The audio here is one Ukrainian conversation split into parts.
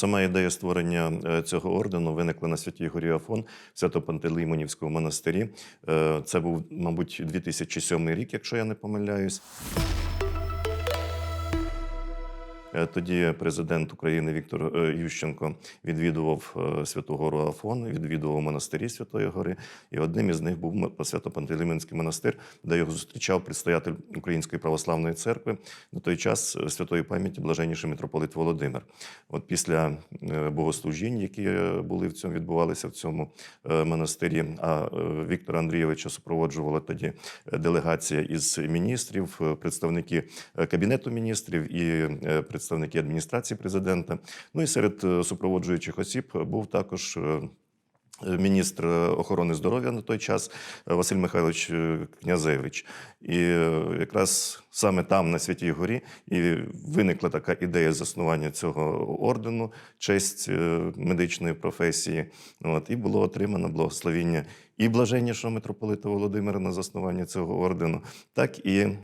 Сама ідея створення е, цього ордену виникла на Святій Горі Афон в Свято-Пантелеймонівському монастирі. Е, Це був, мабуть, 2007 рік, якщо я не помиляюсь. Е, Тоді президент України Віктор е, Ющенко відвідував е, Святу Гору Афон, відвідував монастирі Святої Гори, і одним із них був Свято-Пантелеймонський монастир, де його зустрічав предстоятель Української православної церкви на той час святої пам'яті блаженніший митрополит Володимир. От після богослужінь, які були в цьому відбувалися в цьому монастирі, а Віктора Андрійовича супроводжувала тоді делегація із міністрів, представники кабінету міністрів і е, представники адміністрації президента. Ну і серед е, супроводжуючих осіб був також. е, Міністр охорони здоров'я на той час е, Василь Михайлович Князевич. І якраз саме там, на Святій Горі, і виникла така ідея заснування цього ордену, честь медичної професії. От, і було отримано благословіння і блаженнішого митрополита Володимира на заснування цього ордену, так і е,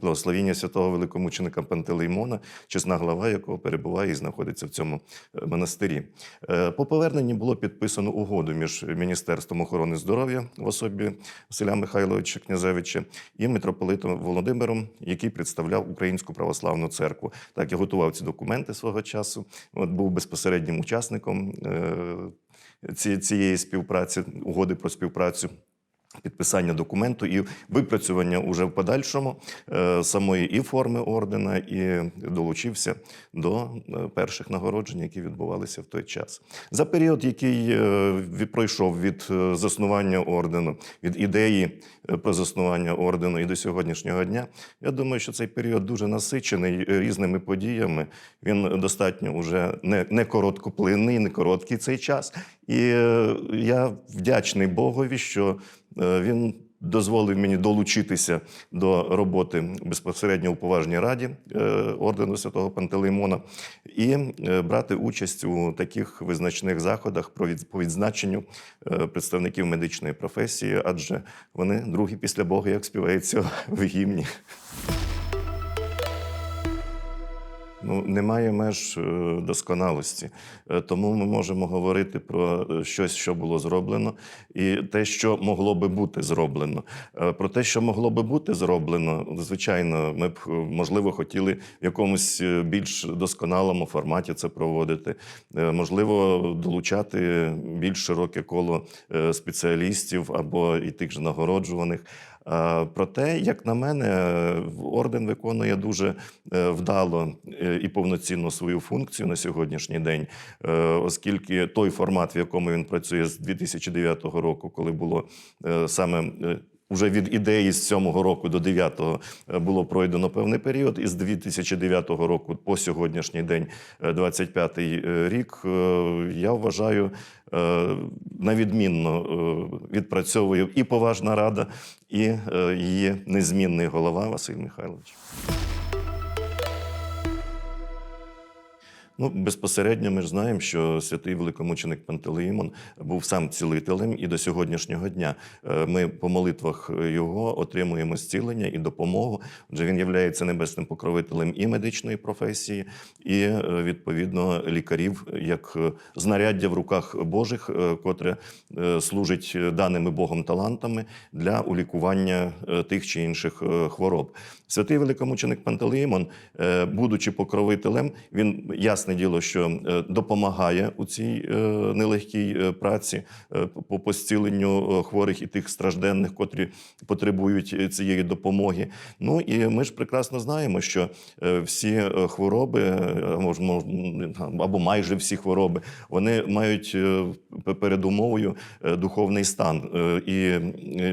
благословіння святого великомученика Пантелеймона, чесна глава, якого перебуває і знаходиться в цьому е, монастирі. Е, По поверненні було підписано угоду між Міністерством охорони здоров'я в особі Василя Михайловича Князевича і митрополитом Володимиром, який представляв Українську православну церкву. Так я готував ці документи свого часу. От був безпосереднім учасником цієї співпраці, угоди про співпрацю. Підписання документу і випрацювання уже в подальшому е, самої і форми ордена, і долучився до е, перших нагороджень, які відбувалися в той час. За період, який е, пройшов від заснування ордену, від ідеї про заснування ордену і до сьогоднішнього дня, я думаю, що цей період дуже насичений різними подіями. Він достатньо уже не, не короткоплинний, не короткий цей час. І я вдячний Богові, що він дозволив мені долучитися до роботи безпосередньо у поважній раді е, ордену святого Пантелеймона і е, брати участь у таких визначних заходах по відзначенню е, представників медичної професії, адже вони другі після Бога, як співається в гімні. Ну, немає меж е, досконалості, Е, тому ми можемо говорити про е, щось, що було зроблено, і те, що могло би бути зроблено. Про те, що могло би бути зроблено, звичайно, ми б можливо хотіли в якомусь більш досконалому форматі це проводити. Можливо, долучати більш широке коло спеціалістів або і тих же нагороджуваних. А, Проте, як на мене, е, орден виконує дуже е, вдало е, і повноцінно свою функцію на сьогоднішній день, е, оскільки той формат, в якому він працює з 2009 року, коли було е, саме. Уже від ідеї з 7-го року до 9-го е, було пройдено певний період, і з 2009 року по сьогоднішній день, е, 25-й е, рік, е, я вважаю, навідмінно на відмінно відпрацьовує і поважна рада, і її незмінний голова Василь Михайлович. Ну, безпосередньо ми ж знаємо, що святий великомученик Пантелеїмон був сам цілителем, і до сьогоднішнього дня е, ми по молитвах його отримуємо зцілення і допомогу. Отже, він є небесним покровителем і медичної професії, і е, відповідно лікарів як е, знаряддя в руках Божих, котре служить даними Богом талантами для улікування тих чи інших хвороб. Святий великомученик Пантелеїмон, е, будучи покровителем, він ясне діло, що е, допомагає у цій е, нелегкій е, праці по по зціленню е, хворих і тих стражденних, котрі потребують цієї допомоги. Ну і ми ж прекрасно знаємо, що всі хвороби, або майже всі хвороби, вони мають передумовою духовний стан і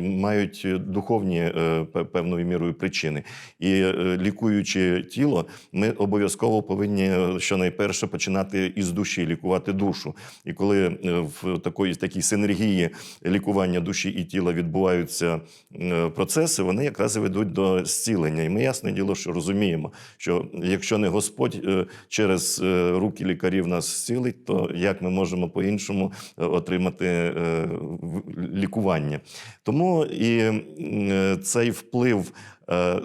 мають духовні певною мірою причини. І лікуючи тіло, ми обов'язково повинні е, щонайперше починати із душі, лікувати душу. І коли е, в такої такій синергії лікування душі і тіла відбуваються е, процеси, вони якраз ведуть до зцілення. І ми ясне діло, що розуміємо, що якщо не Господь е, через руки лікарів нас зцілить, то як ми можемо по-іншому отримати лікування? Тому і цей вплив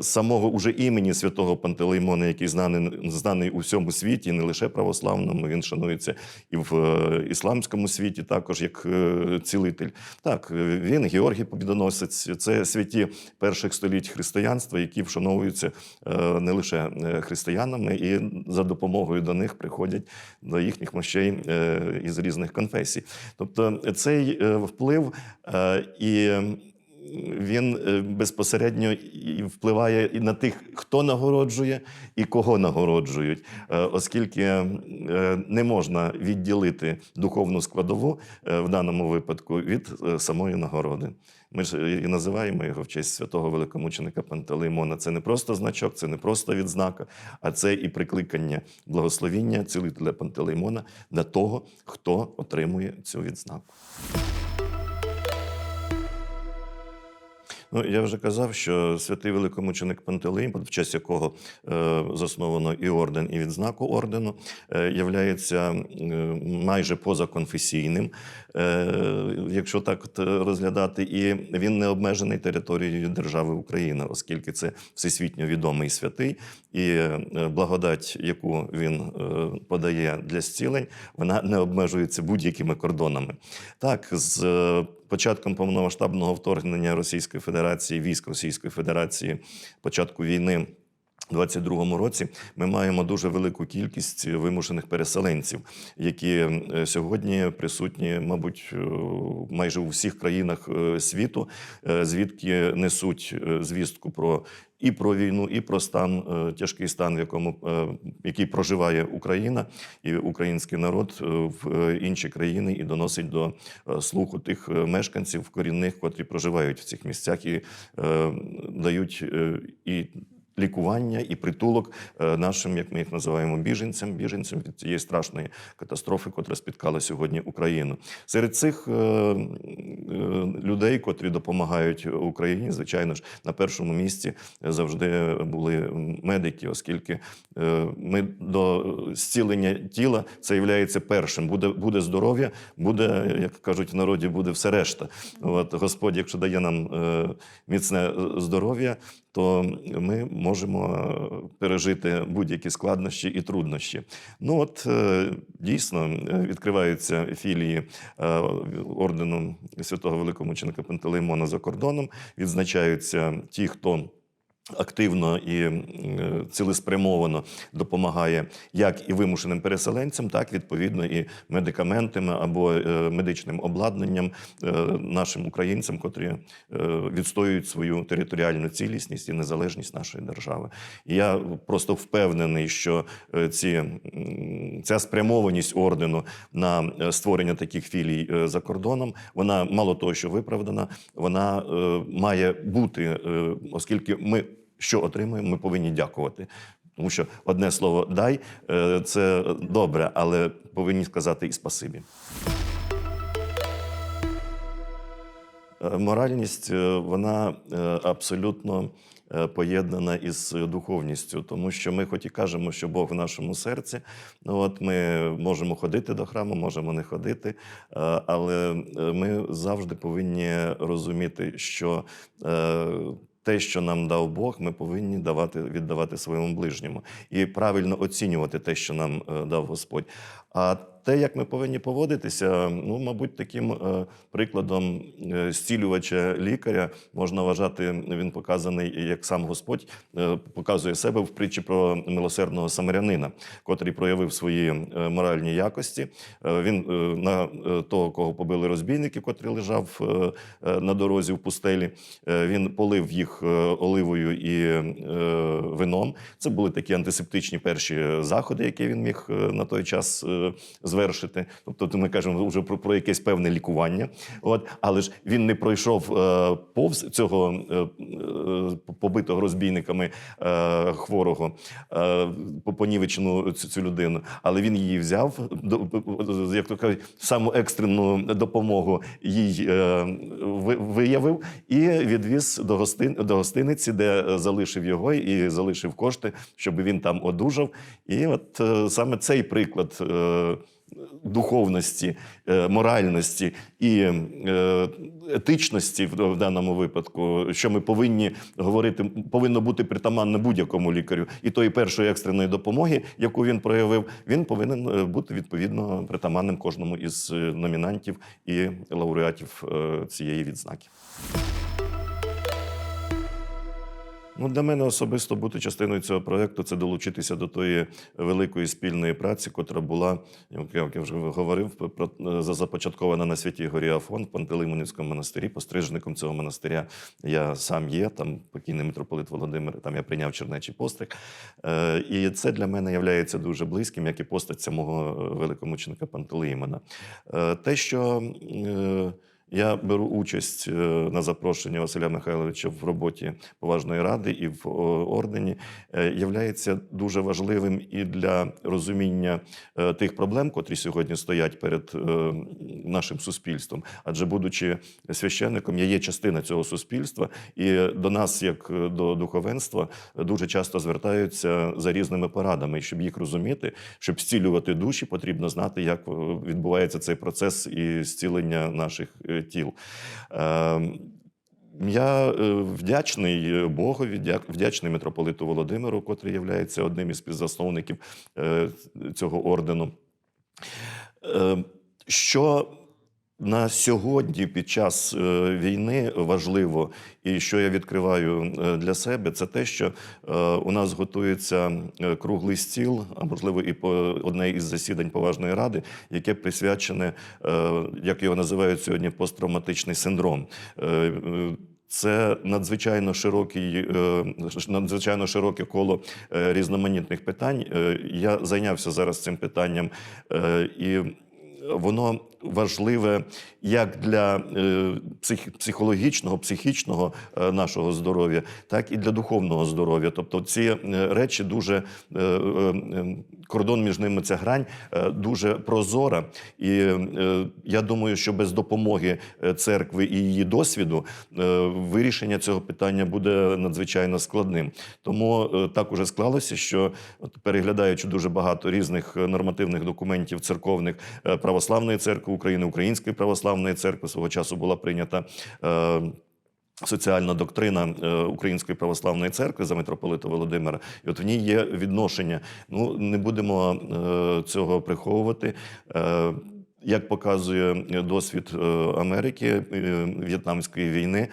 самого уже імені святого Пантелеймона, який знаний, знаний у всьому світі, не лише православному, він шанується і в е, ісламському світі, також як е, цілитель. Так, е, він Георгій Побідоносець, це святі перших століть християнства, які вшановуються е, не лише е, християнами, і за допомогою до них приходять до їхніх мощей е, із різних конфесій. Тобто цей е, вплив е, і він е, безпосередньо впливає і на тих, хто нагороджує і кого нагороджують, Е, оскільки е, не можна відділити духовну складову в даному випадку від самої нагороди. Ми ж і називаємо його в честь святого великомученика Пантелеймона. Це не просто значок, це не просто відзнака, а це і прикликання благословіння цілителя Пантелеймона для того, хто отримує цю відзнаку. Ну, я вже казав, що святий великомученик Пантелеймон, в честь якого е, засновано і орден, і відзнаку ордену, е, являється майже позаконфесійним, е, якщо так розглядати, і він не обмежений територією держави Україна, оскільки це всесвітньо відомий святий, і благодать, яку він подає для зцілень, вона не обмежується будь-якими кордонами. Так, з початком повномасштабного вторгнення Російської Федерації, військ Російської Федерації, початку війни. У 22-му році ми маємо дуже велику кількість вимушених переселенців, які е, сьогодні присутні, мабуть, е, майже у всіх країнах е, світу, звідки несуть звістку про і про війну, і про стан е, тяжкий стан, в якому е, який проживає Україна і український народ е, в інші країни, і доносить до слуху тих мешканців корінних, котрі проживають в цих місцях і дають і. Лікування і притулок е, нашим, як ми їх називаємо, біженцям, біженцям від цієї страшної катастрофи, котра спіткала сьогодні Україну. Серед цих е, е, людей, котрі допомагають Україні, звичайно ж, на першому місці завжди були медики, оскільки ми до зцілення тіла це є першим. Буде, буде здоров'я, буде, як кажуть в народі, буде все решта. От Господь, якщо дає нам міцне здоров'я, то ми можемо е, пережити будь-які складнощі і труднощі. Ну от е, дійсно е, відкриваються філії ордену святого великомученика Пантелеймона за кордоном, відзначаються ті, хто. Активно і е, цілеспрямовано допомагає як і вимушеним переселенцям, так відповідно і медикаментами або е, медичним обладнанням е, нашим українцям, котрі відстоюють свою територіальну цілісність і незалежність нашої держави. І я просто впевнений, що ці, ця спрямованість ордену на створення таких філій за кордоном, вона мало того, що виправдана, вона має бути, оскільки ми що отримуємо, ми повинні дякувати. Тому що одне слово дай е, це добре, але повинні сказати і спасибі. Е, Моральність е, вона абсолютно поєднана із духовністю, тому що ми, хоч і кажемо, що Бог в нашому серці, ну от ми можемо ходити до храму, можемо не ходити, але ми завжди повинні розуміти, що те, що нам дав Бог, ми повинні давати, віддавати своєму ближньому і правильно оцінювати те, що нам е, дав Господь. А те, як ми повинні поводитися, ну, мабуть, таким е, прикладом е, зцілювача лікаря можна вважати, він показаний, як сам Господь е, показує себе в притчі про милосердного самарянина, котрий проявив свої моральні якості. Він на того, кого побили розбійники, котрий лежав на дорозі в пустелі, він полив їх оливою і вином. Це були такі антисептичні перші заходи, які він міг на той час е, звершити. Тобто, ми кажемо вже про, про якесь певне лікування. От, але ж він не пройшов е, повз цього е, е, побитого розбійниками е, хворого, е, понівечену цю, людину. Але він її взяв, як то кажуть, саму екстрену допомогу їй е, виявив і відвіз до, гостин, до гостиниці, де залишив його і залишив кошти, щоб він там одужав. І от е, саме цей приклад. е, духовності, е, моральності і е, етичності в даному випадку, що ми повинні говорити, повинно бути притаманне будь-якому лікарю, і тої першої екстреної допомоги, яку він проявив, він повинен е, бути відповідно притаманним кожному із номінантів і лауреатів цієї відзнаки. Ну, для мене особисто бути частиною цього проєкту це долучитися до тої великої спільної праці, котра була, як я вже говорив, про започаткована на святій горі Афон в Пантелеймонівському монастирі. Пострижником цього монастиря я сам є. Там покійний митрополит Володимир. Там я прийняв чернечий постриг. Е, І це для мене є дуже близьким, як і постать самого е, великомученика Пантелеймона. Е, Те, що я беру участь е, на запрошення Василя Михайловича в роботі поважної ради і в ордені, е, являється дуже важливим і для розуміння е, тих проблем, котрі сьогодні стоять перед нашим суспільством. Адже, будучи священником, я є частина цього суспільства, і до нас, як до духовенства, дуже часто звертаються за різними порадами. Щоб їх розуміти, щоб зцілювати душі, потрібно знати, як відбувається цей процес і зцілення наших тіл. Ем, Я е, вдячний е, Богові, вдячний митрополиту Володимиру, котрий є одним із співзасновників е, цього ордену. Е, Що на сьогодні під час е, війни важливо, і що я відкриваю е, для себе, це те, що е, у нас готується круглий стіл, а можливо, і по одне із засідань поважної ради, яке присвячене, як його називають сьогодні, посттравматичний синдром. Це надзвичайно широкий, надзвичайно широке коло різноманітних питань. Я зайнявся зараз цим питанням і воно важливе як для е, псих, психологічного, психічного е, нашого здоров'я, так і для духовного здоров'я. Тобто ці е, речі дуже е, е, е, кордон між ними ця грань дуже прозора. І я думаю, що без допомоги церкви і її досвіду вирішення цього питання буде надзвичайно складним. Тому так уже склалося, що переглядаючи дуже багато різних нормативних документів церковних е, православної церкви України, Української православної церкви свого часу була прийнята. е, Соціальна доктрина е, Української православної церкви за митрополита Володимира, і от в ній є відношення. Ну не будемо е, цього приховувати. Як показує досвід Америки В'єтнамської війни,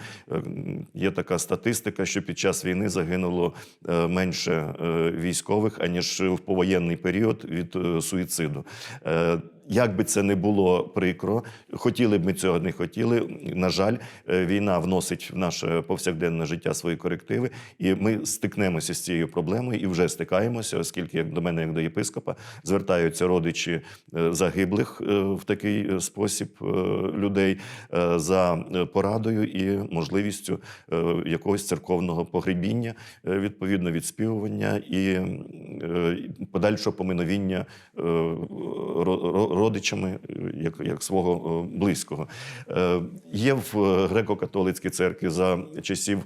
є така статистика, що під час війни загинуло менше військових аніж в повоєнний період від суїциду. Як би це не було прикро, хотіли б ми цього не хотіли. На жаль, е, війна вносить в наше повсякденне життя свої корективи, і ми стикнемося з цією проблемою і вже стикаємося, оскільки як до мене, як до єпископа, звертаються родичі е, загиблих е, в такий спосіб людей за порадою і можливістю якогось церковного погребіння, відповідно відспівування і подальшого поминовіння е, ро- ро- родичами е, як, як свого е, близького. Е, Є в е, греко-католицькій церкві за часів.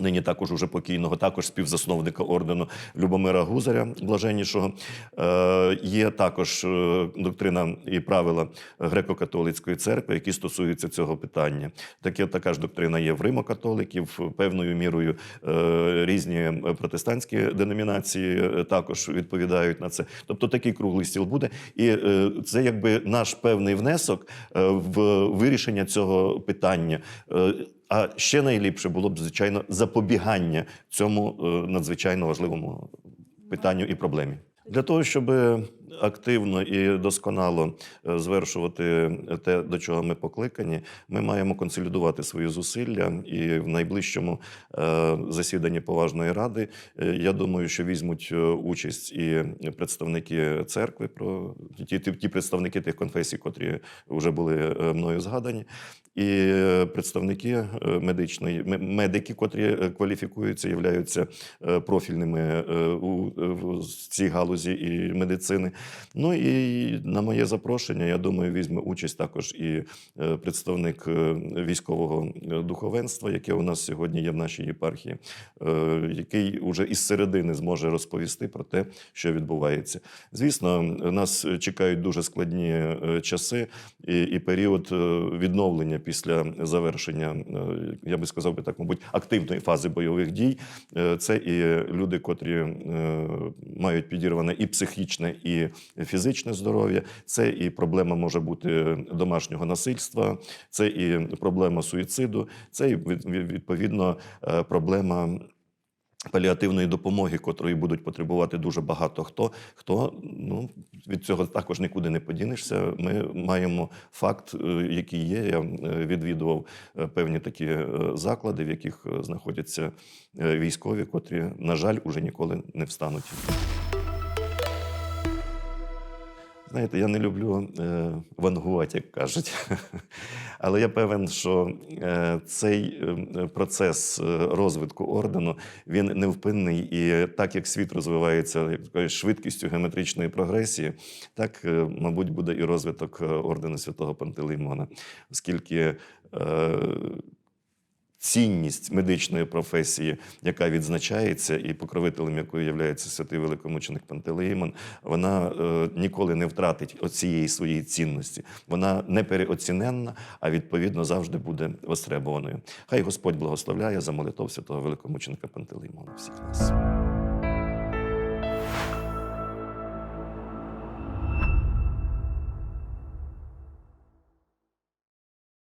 Нині також уже покійного, також співзасновника ордену Любомира Гузаря, блаженнішого. Е, є також е, доктрина і правила греко-католицької церкви, які стосуються цього питання. Таке така ж доктрина є в Римо-католиків, певною мірою е, різні протестантські деномінації е, також відповідають на це. Тобто такий круглий стіл буде, і е, це якби наш певний внесок е, в вирішення цього питання. Е, а ще найліпше було б, звичайно, запобігання цьому е, надзвичайно важливому питанню і проблемі. Для того, щоб активно і досконало е, звершувати те, до чого ми покликані, ми маємо консолідувати свої зусилля. І в найближчому е, засіданні поважної ради е, я думаю, що візьмуть участь і представники церкви, про ті, ті, представники тих конфесій, котрі вже були мною згадані, і представники медичної медики, котрі кваліфікуються, являються профільними у цій галузі і медицини. Ну і на моє запрошення, я думаю, візьме участь також і е, представник е, військового е, духовенства, яке у нас сьогодні є в нашій єпархії, який уже із середини зможе розповісти про те, що відбувається. Звісно, нас чекають дуже складні часи і, і період відновлення після завершення, я би сказав би так, мабуть, активної фази бойових дій. Це і люди, котрі мають підірване і психічне, і фізичне здоров'я. Це і проблема може бути домашнього насильства, це і проблема суїциду, це і від- від- відповідно е, проблема. Паліативної допомоги, котрої будуть потребувати дуже багато хто. Хто ну від цього також нікуди не подінешся. Ми маємо факт, е, який є. Я е, відвідував певні такі заклади, в яких знаходяться військові, котрі, на жаль, уже ніколи не встануть. Знаєте, я не люблю е, вангувати, як кажуть. Але я певен, що е, цей е, процес е, розвитку ордену він невпинний, і так як світ розвивається кажуть, швидкістю геометричної прогресії, так, е, мабуть, буде і розвиток е, ордену святого Пантелеймона, оскільки. Е, Цінність медичної професії, яка відзначається, і покровителем якої є святий великомученик Пантелеїмон, вона е, ніколи не втратить оцієї своєї цінності. Вона не переоціненна, а відповідно завжди буде востребованою. Хай Господь благословляє за молитов святого великомученика Пантелеймона всіх нас.